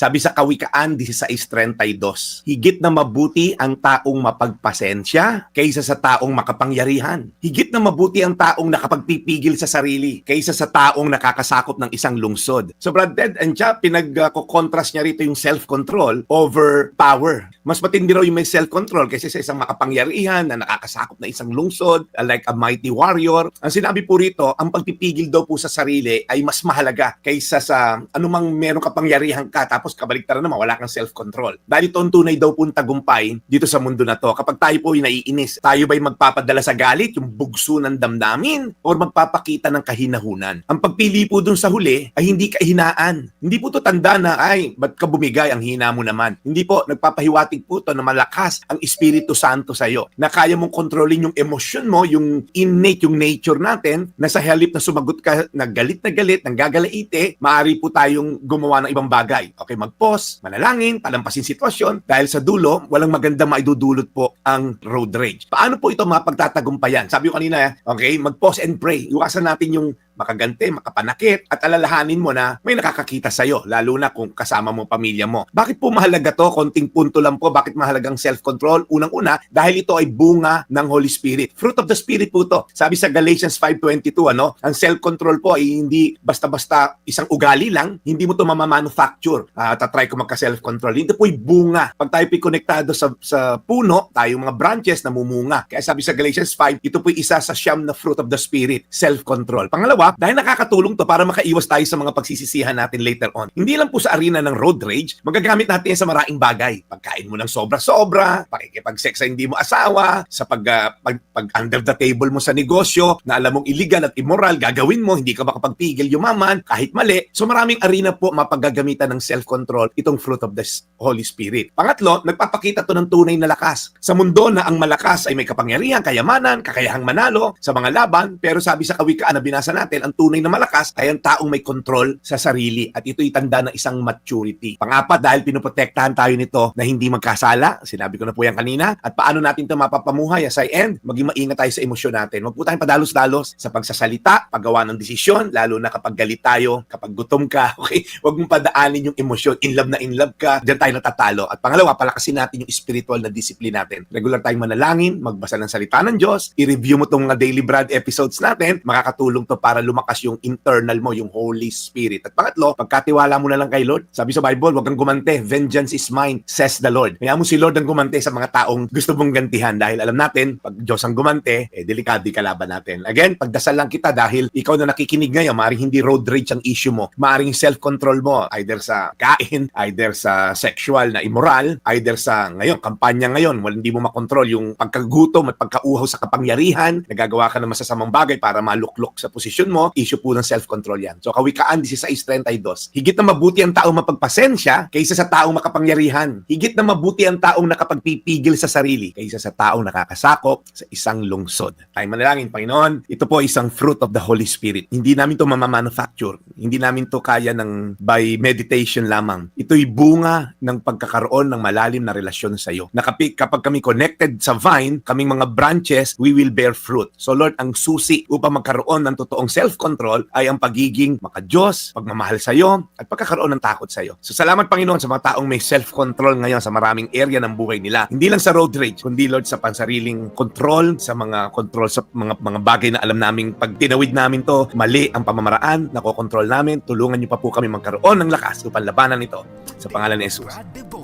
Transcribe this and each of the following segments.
Sabi sa Kawikaan 16.32, higit na mabuti ang taong mapagpasensya kaysa sa taong makapangyarihan. Higit na mabuti ang taong nakapagpipigil sa sarili kaysa sa taong nakakasakop ng isang lungsod. So Brad Ted and Cha, pinag-contrast niya rito yung self-control over power. Mas matindi raw yung may self-control kaysa sa isang makapangyarihan na nakakasakop na isang lungsod, like a mighty warrior. Ang sinabi po rito, ang pagpipigil daw po sa sarili ay mas mahalaga kaysa sa anumang merong kapangyarihan ka tapos kabaliktaran naman wala kang self-control. Dahil ito ang tunay daw po tagumpay dito sa mundo na to. Kapag tayo po ay naiinis, tayo ba'y magpapadala sa galit, yung bugso ng damdamin, or magpapakita ng kahinahunan? Ang pagpili po dun sa huli ay hindi kahinaan. Hindi po to tanda na, ay, ba't ka bumigay, ang hina mo naman. Hindi po, nagpapahiwatig po to na malakas ang Espiritu Santo sa iyo. Na kaya mong kontrolin yung emosyon mo, yung innate, yung nature natin, na sa halip na sumagot ka na galit na galit, nang gagalaite, maaari po tayong gumawa ng ibang bagay. Okay, mag-pause, manalangin, palampasin sitwasyon, dahil sa dulo, walang maganda maidudulot po ang road rage. Paano po ito mapagtatagumpayan? Sabi ko kanina, okay, mag-pause and pray. Iwasan natin yung makagante, makapanakit, at alalahanin mo na may nakakakita sa'yo, lalo na kung kasama mo pamilya mo. Bakit po mahalaga to? Konting punto lang po. Bakit mahalagang self-control? Unang-una, dahil ito ay bunga ng Holy Spirit. Fruit of the Spirit po to. Sabi sa Galatians 5.22, ano, ang self-control po ay hindi basta-basta isang ugali lang, hindi mo to mamamanufacture. Uh, tatry ko magka-self-control. Hindi po ay bunga. Pag tayo po'y konektado sa, sa puno, tayong mga branches namumunga. Kaya sabi sa Galatians 5, ito po'y isa sa siyam na fruit of the Spirit, self-control. Pangalawa, dahil nakakatulong to para makaiwas tayo sa mga pagsisisihan natin later on. Hindi lang po sa arena ng road rage, magagamit natin sa maraming bagay. Pagkain mo ng sobra-sobra, pakikipag-sex sa hindi mo asawa, sa pag, ah, pag, pag under the table mo sa negosyo, na alam mong illegal at immoral, gagawin mo, hindi ka makapagpigil yumaman, kahit mali. So maraming arena po mapagagamitan ng self-control itong fruit of the Holy Spirit. Pangatlo, nagpapakita to ng tunay na lakas. Sa mundo na ang malakas ay may kapangyarihan, kayamanan, kakayahang manalo sa mga laban, pero sabi sa kawikaan na binasa natin, ang tunay na malakas ay ang taong may control sa sarili at ito'y tanda ng isang maturity. Pangapat, dahil pinoprotektahan tayo nito na hindi magkasala, sinabi ko na po yan kanina, at paano natin ito mapapamuhay as I end, maging maingat tayo sa emosyon natin. Huwag po tayong padalos-dalos sa pagsasalita, paggawa ng desisyon, lalo na kapag galit tayo, kapag gutom ka, okay? Huwag mong padaanin yung emosyon, in love na in love ka, diyan tayo natatalo. At pangalawa, palakasin natin yung spiritual na discipline natin. Regular tayong manalangin, magbasa ng salita ng Diyos, i-review mo tong mga daily bread episodes natin, makakatulong to para lumakas yung internal mo, yung Holy Spirit. At pangatlo, pagkatiwala mo na lang kay Lord. Sabi sa Bible, huwag kang gumante. Vengeance is mine, says the Lord. Kaya mo si Lord ang gumante sa mga taong gusto mong gantihan dahil alam natin, pag Diyos ang gumante, eh, delikado yung kalaban natin. Again, pagdasal lang kita dahil ikaw na nakikinig ngayon, maaaring hindi road rage ang issue mo. Maaaring self-control mo, either sa kain, either sa sexual na immoral, either sa ngayon, kampanya ngayon, wala hindi mo makontrol yung pagkagutom at pagkauhaw sa kapangyarihan, nagagawa ka ng masasamang bagay para maluklok sa posisyon mo, issue po ng self-control yan. So kawikaan 16.32, higit na mabuti ang taong mapagpasensya kaysa sa taong makapangyarihan. Higit na mabuti ang taong nakapagpipigil sa sarili kaysa sa taong nakakasakop sa isang lungsod. Tayo manalangin, Panginoon, ito po isang fruit of the Holy Spirit. Hindi namin to mamamanufacture. Hindi namin to kaya ng by meditation lamang. Ito'y bunga ng pagkakaroon ng malalim na relasyon sa iyo. Na kapag, kapag kami connected sa vine, kaming mga branches, we will bear fruit. So Lord, ang susi upang magkaroon ng totoong self-control ay ang pagiging makajos, pagmamahal sa iyo, at pagkakaroon ng takot sa iyo. So salamat Panginoon sa mga taong may self-control ngayon sa maraming area ng buhay nila. Hindi lang sa road rage, kundi Lord sa pansariling control, sa mga control sa mga mga bagay na alam naming pag tinawid namin to, mali ang pamamaraan, nakokontrol namin, tulungan niyo pa po kami magkaroon ng lakas upang labanan ito. Sa pangalan ni Jesus.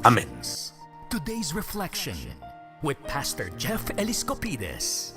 Amen. Today's reflection with Pastor Jeff Eliscopides.